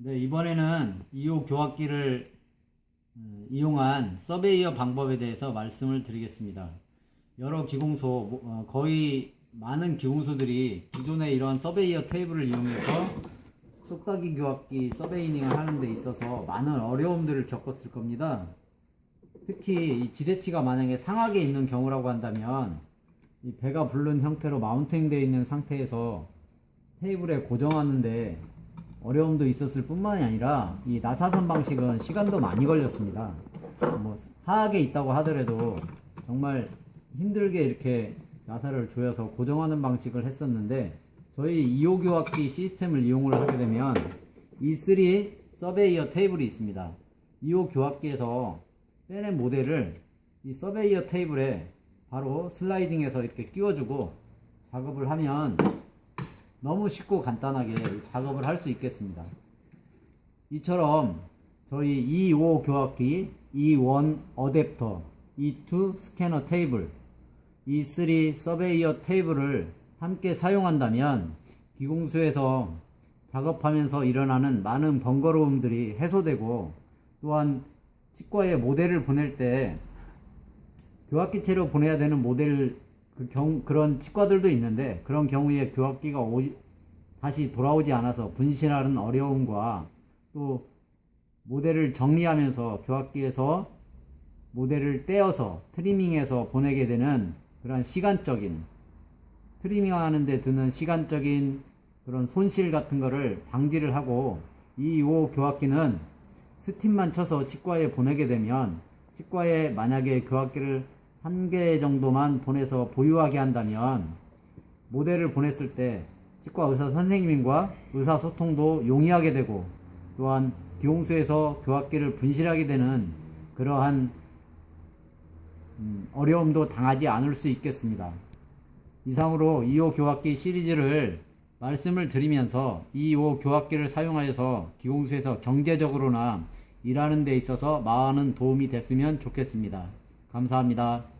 네, 이번에는 2호 교학기를 음, 이용한 서베이어 방법에 대해서 말씀을 드리겠습니다. 여러 기공소, 뭐, 어, 거의 많은 기공소들이 기존의 이런 서베이어 테이블을 이용해서 똑딱이 교학기 서베이닝을 하는 데 있어서 많은 어려움들을 겪었을 겁니다. 특히 이 지대치가 만약에 상하게 있는 경우라고 한다면 이 배가 부른 형태로 마운팅 되어 있는 상태에서 테이블에 고정하는데 어려움도 있었을 뿐만이 아니라 이 나사선 방식은 시간도 많이 걸렸습니다. 뭐 하악에 있다고 하더라도 정말 힘들게 이렇게 나사를 조여서 고정하는 방식을 했었는데 저희 2호 교학기 시스템을 이용을 하게 되면 E3 서베이어 테이블이 있습니다. 2호 교학기에서 빼낸 모델을 이 서베이어 테이블에 바로 슬라이딩해서 이렇게 끼워주고 작업을 하면 너무 쉽고 간단하게 작업을 할 수 있겠습니다. 이처럼 저희 E5 교학기, E1 어댑터, E2 스캐너 테이블, E3 서베이어 테이블을 함께 사용한다면 기공소에서 작업하면서 일어나는 많은 번거로움들이 해소되고 또한 치과에 모델을 보낼 때 교학기체로 보내야 되는 모델 그 경, 그런 치과들도 있는데 그런 경우에 교학기가 오, 다시 돌아오지 않아서 분실하는 어려움과 또 모델을 정리하면서 교학기에서 모델을 떼어서 트리밍해서 보내게 되는 그런 시간적인 트리밍 하는데 드는 시간적인 그런 손실 같은 거를 방지를 하고 이 2호 교학기는 스팀만 쳐서 치과에 보내게 되면 치과에 만약에 교학기를 한 개 정도만 보내서 보유하게 한다면 모델을 보냈을 때 치과 의사 선생님과 의사소통도 용이하게 되고 또한 기공소에서 교학기를 분실하게 되는 그러한 음, 어려움도 당하지 않을 수 있겠습니다. 이상으로 2호 교학기 시리즈를 말씀을 드리면서 2호 교학기를 사용하여서 기공소에서 경제적으로나 일하는 데 있어서 많은 도움이 됐으면 좋겠습니다. 감사합니다.